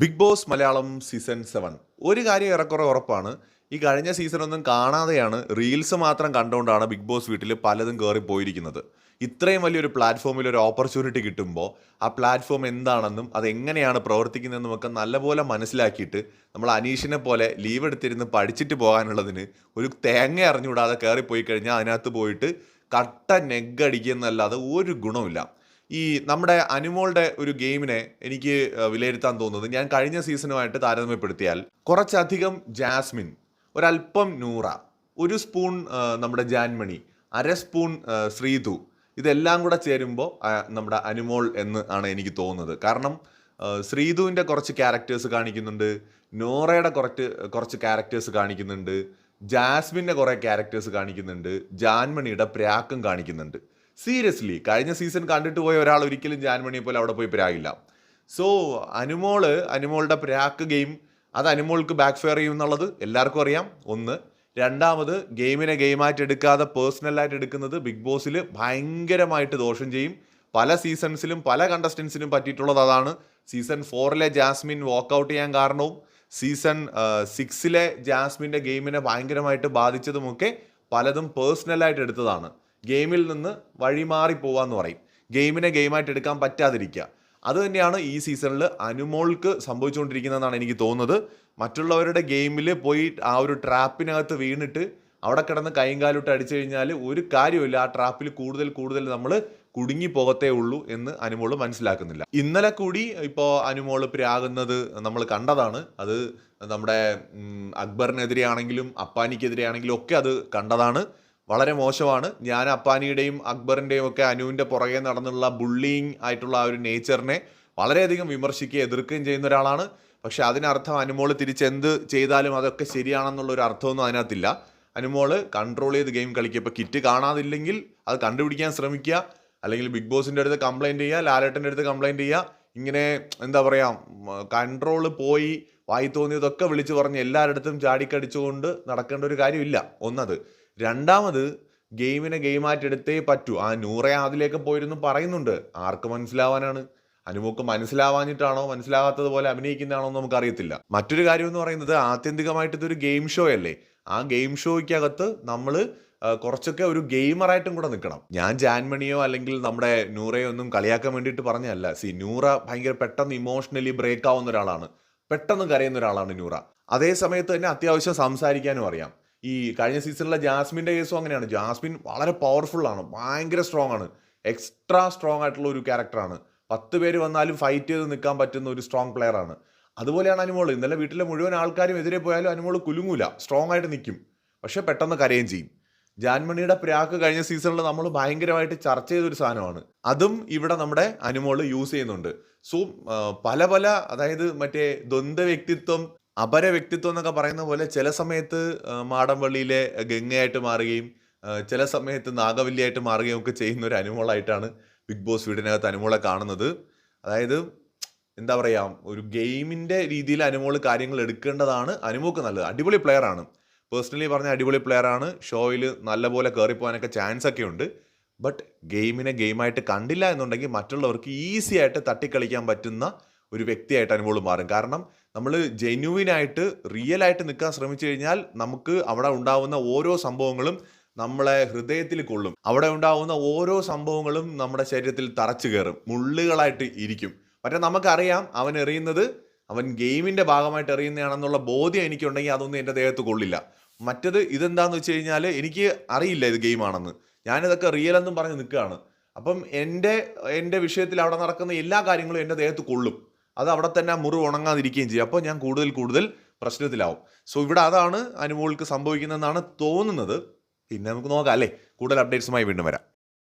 Big boss Malayalam season seven. ഒരു കാര്യം ഏറെക്കുറെ ഉറപ്പാണ്. ഈ കഴിഞ്ഞ സീസണൊന്നും കാണാതെയാണ് റീൽസ് മാത്രം കണ്ടുകൊണ്ടാണ് ബിഗ് ബോസ് വീട്ടിൽ പലതും കയറി പോയിരിക്കുന്നത്. ഇത്രയും വലിയൊരു പ്ലാറ്റ്ഫോമിൽ ഒരു ഓപ്പർച്യൂണിറ്റി കിട്ടുമ്പോൾ ആ പ്ലാറ്റ്ഫോം എന്താണെന്നും അത് എങ്ങനെയാണ് പ്രവർത്തിക്കുന്നതെന്നും ഒക്കെ നല്ലപോലെ മനസ്സിലാക്കിയിട്ട് നമ്മൾ അനീഷിനെ പോലെ ലീവ് എടുത്തിരുന്ന് പഠിച്ചിട്ട് പോകാനുള്ളതിന് ഒരു തേങ്ങ അറിഞ്ഞുകൂടാതെ കയറിപ്പോയി കഴിഞ്ഞാൽ അതിനകത്ത് പോയിട്ട് കട്ട നെഗ് അടിക്കുന്നല്ലാതെ ഒരു ഗുണമില്ല ഈ നമ്മുടെ അനുമോളുടെ ഒരു ഗെയിമിനെ എനിക്ക് വിലയിരുത്താൻ തോന്നുന്നത്. ഞാൻ കഴിഞ്ഞ സീസണുമായിട്ട് താരതമ്യപ്പെടുത്തിയാൽ കുറച്ചധികം ജാസ്മിൻ ഒരല്പം നൂറ ഒരു സ്പൂൺ നമ്മുടെ ജാൻമണി അര സ്പൂൺ ശ്രീതു ഇതെല്ലാം കൂടെ ചേരുമ്പോൾ നമ്മുടെ അനുമോൾ എന്ന് ആണ് എനിക്ക് തോന്നുന്നത്. കാരണം ശ്രീതുവിന്റെ കുറച്ച് ക്യാരക്ടേഴ്സ് കാണിക്കുന്നുണ്ട് നോറയുടെ കുറച്ച് കുറച്ച് ക്യാരക്ടേഴ്സ് കാണിക്കുന്നുണ്ട് ജാസ്മിന്റെ കുറേ ക്യാരക്ടേഴ്സ് കാണിക്കുന്നുണ്ട് ജാൻമണിയുടെ പ്രാക്കും കാണിക്കുന്നുണ്ട്. സീരിയസ്ലി. കഴിഞ്ഞ സീസൺ കണ്ടിട്ട് പോയ ഒരാൾ ഒരിക്കലും ജാൻമണിയെ പോലെ അവിടെ പോയി പ്രാകില്ല സോ അനുമോൾ അനുമോളുടെ പ്രാക്ക് ഗെയിം അത് അനുമോൾക്ക് ബാക്ക് ഫെയർ ചെയ്യും എന്നുള്ളത് എല്ലാവർക്കും അറിയാം. ഒന്ന്. രണ്ടാമത് ഗെയിമിനെ ഗെയിമായിട്ട് എടുക്കാതെ പേഴ്സണലായിട്ട് എടുക്കുന്നത് ബിഗ് ബോസിൽ ഭയങ്കരമായിട്ട് ദോഷം ചെയ്യും. പല സീസൺസിലും പല കണ്ടസ്റ്റൻസിനും പറ്റിയിട്ടുള്ളത് അതാണ്. സീസൺ ഫോറിലെ ജാസ്മിൻ വാക്കൗട്ട് ചെയ്യാൻ കാരണവും സീസൺ സിക്സിലെ ജാസ്മിന്റെ ഗെയിമിനെ ഭയങ്കരമായിട്ട് ബാധിച്ചതുമൊക്കെ പലതും പേഴ്സണലായിട്ട് എടുത്തതാണ്. ഗെയിമിൽ നിന്ന് വഴിമാറി പോവാന്ന് പറയും. ഗെയിമിനെ ഗെയിമായിട്ട് എടുക്കാൻ പറ്റാതിരിക്കുക. അത് തന്നെയാണ് ഈ സീസണിൽ അനുമോൾക്ക് സംഭവിച്ചുകൊണ്ടിരിക്കുന്നതെന്നാണ് എനിക്ക് തോന്നുന്നത്. മറ്റുള്ളവരുടെ ഗെയിമിൽ പോയി ആ ഒരു ട്രാപ്പിനകത്ത് വീണിട്ട് അവിടെ കിടന്ന് കൈയും കാലിട്ട് അടിച്ചു കഴിഞ്ഞാൽ ഒരു കാര്യമില്ല ആ ട്രാപ്പിൽ കൂടുതൽ കൂടുതൽ നമ്മൾ കുടുങ്ങി പോകത്തേ ഉള്ളൂ എന്ന് അനുമോൾ മനസ്സിലാക്കുന്നില്ല. ഇന്നലെ കൂടി ഇപ്പോൾ അനുമോൾ പ്രാകുന്നത് നമ്മൾ കണ്ടതാണ്. അത് നമ്മുടെ അക്ബറിനെതിരെയാണെങ്കിലും അക്ബറിനെതിരെ ആണെങ്കിലും അപ്പാനിക്കെതിരെ ആണെങ്കിലും ഒക്കെ അത് കണ്ടതാണ്. വളരെ മോശമാണ്. ഞാൻ അപ്പാനിയുടെയും അക്ബറിന്റെയും ഒക്കെ അനുവിന്റെ പുറകെ നടന്നുള്ള ബുള്ളിങ് ആയിട്ടുള്ള ആ ഒരു നേച്ചറിനെ വളരെയധികം വിമർശിക്കുകയും എതിർക്കുകയും ചെയ്യുന്ന ഒരാളാണ്. പക്ഷെ അതിനർത്ഥം അനുമോൾ തിരിച്ചെന്ത് ചെയ്താലും അതൊക്കെ ശരിയാണെന്നുള്ള ഒരു അർത്ഥമൊന്നും അതിനകത്തില്ല. അനുമോൾ കൺട്രോൾ ചെയ്ത് ഗെയിം കളിക്കുക. ഇപ്പോൾ കിറ്റ് കാണാതില്ലെങ്കിൽ അത് കണ്ടുപിടിക്കാൻ ശ്രമിക്കുക. അല്ലെങ്കിൽ ബിഗ് ബോസിന്റെ അടുത്ത് കംപ്ലൈന്റ് ചെയ്യുക ലാലേട്ടന്റെ അടുത്ത് കംപ്ലൈന്റ് ചെയ്യുക. ഇങ്ങനെ എന്താ പറയുക കൺട്രോൾ പോയി വായി തോന്നിയതൊക്കെ വിളിച്ചു പറഞ്ഞ് എല്ലാവരുടെ ചാടിക്കടിച്ചുകൊണ്ട് നടക്കേണ്ട ഒരു കാര്യമില്ല. ഒന്നത്. രണ്ടാമത് ഗെയിമിനെ ഗെയിമായിട്ട് എടുത്തേ പറ്റൂ. ആ നൂറെ അതിലേക്ക് പോയിരുന്നു പറയുന്നുണ്ട്. ആർക്ക് മനസ്സിലാവാനാണ്? അനുമോക്ക് മനസ്സിലാവാഞ്ഞിട്ടാണോ? മനസ്സിലാകാത്തത് പോലെ അഭിനയിക്കുന്നതാണോ എന്ന് നമുക്കറിയത്തില്ല മറ്റൊരു കാര്യം എന്ന് പറയുന്നത് ആത്യന്തികമായിട്ട് ഇതൊരു ഗെയിം ഷോ അല്ലേ? ആ ഗെയിം ഷോയ്ക്കകത്ത് നമ്മൾ കുറച്ചൊക്കെ ഒരു ഗെയിമറായിട്ടും കൂടെ നിൽക്കണം. ഞാൻ ജാൻമണിയോ അല്ലെങ്കിൽ നമ്മുടെ നൂറയോ ഒന്നും കളിയാക്കാൻ വേണ്ടിയിട്ട് പറഞ്ഞതല്ല. സി നൂറ ഭയങ്കര പെട്ടെന്ന് ഇമോഷണലി ബ്രേക്ക് ആവുന്ന ഒരാളാണ്. പെട്ടെന്ന് കരയുന്ന ഒരാളാണ് നൂറ. അതേ സമയത്ത് തന്നെ അത്യാവശ്യം സംസാരിക്കാനും അറിയാം. ഈ കഴിഞ്ഞ സീസണിലെ ജാസ്മിന്റെ കേസും അങ്ങനെയാണ്. ജാസ്മിൻ വളരെ പവർഫുൾ ആണ്. ഭയങ്കര സ്ട്രോങ് ആണ്. എക്സ്ട്രാ സ്ട്രോങ് ആയിട്ടുള്ള ഒരു ക്യാരക്ടറാണ് പത്ത് പേര് വന്നാലും ഫൈറ്റ് ചെയ്ത് നിൽക്കാൻ പറ്റുന്ന ഒരു സ്ട്രോങ് പ്ലെയർ ആണ്. അതുപോലെയാണ് അനുമോൾ ഇന്നലെ വീട്ടിലെ മുഴുവൻ ആൾക്കാരും എതിരെ പോയാലും അനുമോൾ കുലുങ്ങൂല. സ്ട്രോങ് ആയിട്ട് നിൽക്കും. പക്ഷെ പെട്ടെന്ന് കരയും ചെയ്യും. ജാൻമണിയുടെ പ്രാക്ക് കഴിഞ്ഞ സീസണിൽ നമ്മൾ ഭയങ്കരമായിട്ട് ചർച്ച ചെയ്തൊരു സാധനമാണ്. അതും ഇവിടെ നമ്മുടെ അനുമോൾ യൂസ് ചെയ്യുന്നുണ്ട്. സോ പല പല അതായത് മറ്റേ ദ്വന്ദ്വ വ്യക്തിത്വം അപര വ്യക്തിത്വം എന്നൊക്കെ പറയുന്ന പോലെ ചില സമയത്ത് മാടമ്പള്ളിയിലെ ഗംഗയായിട്ട് മാറുകയും ചില സമയത്ത് നാഗവല്ലിയായിട്ട് മാറുകയും ഒക്കെ ചെയ്യുന്ന ഒരു അനുമോളായിട്ടാണ് ബിഗ് ബോസ് വീടിനകത്ത് അനുമോളെ കാണുന്നത്. അതായത് എന്താ പറയുക ഒരു ഗെയിമിന്റെ രീതിയിൽ അനുമോൾ കാര്യങ്ങൾ എടുക്കേണ്ടതാണ്. അനുമോക്ക് നല്ലത്. അടിപൊളി പ്ലെയർ ആണ് പേഴ്സണലി പറഞ്ഞ അടിപൊളി പ്ലെയർ ആണ്. ഷോയിൽ നല്ലപോലെ കയറിപ്പോകാനൊക്കെ ചാൻസ് ഒക്കെ ഉണ്ട്. ബട്ട് ഗെയിമിനെ ഗെയിമായിട്ട് കണ്ടില്ല എന്നുണ്ടെങ്കിൽ മറ്റുള്ളവർക്ക് ഈസി ആയിട്ട് തട്ടിക്കളിക്കാൻ പറ്റുന്ന ഒരു വ്യക്തിയായിട്ട് അനുഭവം മാറും. കാരണം നമ്മൾ ജെന്യുവിനായിട്ട് റിയൽ ആയിട്ട് നിൽക്കാൻ ശ്രമിച്ചു കഴിഞ്ഞാൽ നമുക്ക് അവിടെ ഉണ്ടാവുന്ന ഓരോ സംഭവങ്ങളും നമ്മളെ ഹൃദയത്തിൽ കൊള്ളും. അവിടെ ഉണ്ടാവുന്ന ഓരോ സംഭവങ്ങളും നമ്മുടെ ശരീരത്തിൽ തറച്ചു കയറും. മുള്ളുകളായിട്ട് ഇരിക്കും. മറ്റേ നമുക്കറിയാം അവൻ എറിയുന്നത് അവൻ ഗെയിമിന്റെ ഭാഗമായിട്ട് എറിയുന്നതാണെന്നുള്ള ബോധ്യം എനിക്കുണ്ടെങ്കിൽ അതൊന്നും എന്റെ ദേഹത്ത് കൊള്ളില്ല. മറ്റത് ഇതെന്താന്ന് വെച്ച് കഴിഞ്ഞാൽ എനിക്ക് അറിയില്ല ഇത് ഗെയിമാണെന്ന് ഞാനിതൊക്കെ റിയൽ എന്നും പറഞ്ഞ് നിൽക്കുകയാണ്. അപ്പം എന്റെ എന്റെ വിഷയത്തിൽ അവിടെ നടക്കുന്ന എല്ലാ കാര്യങ്ങളും എന്റെ ദേഹത്ത് കൊള്ളും. അത് അവിടെ തന്നെ മുറിവ് ഉണങ്ങാതിരിക്കുകയും ചെയ്യും. അപ്പോൾ ഞാൻ കൂടുതൽ കൂടുതൽ പ്രശ്നത്തിലാവും. സോ ഇവിടെ അതാണ് അനുമോൾക്ക് സംഭവിക്കുന്നതെന്നാണ് തോന്നുന്നത്. പിന്നെ നമുക്ക് നോക്കാം അല്ലേ? കൂടുതൽ അപ്ഡേറ്റ്സുമായി വീണ്ടും വരാം.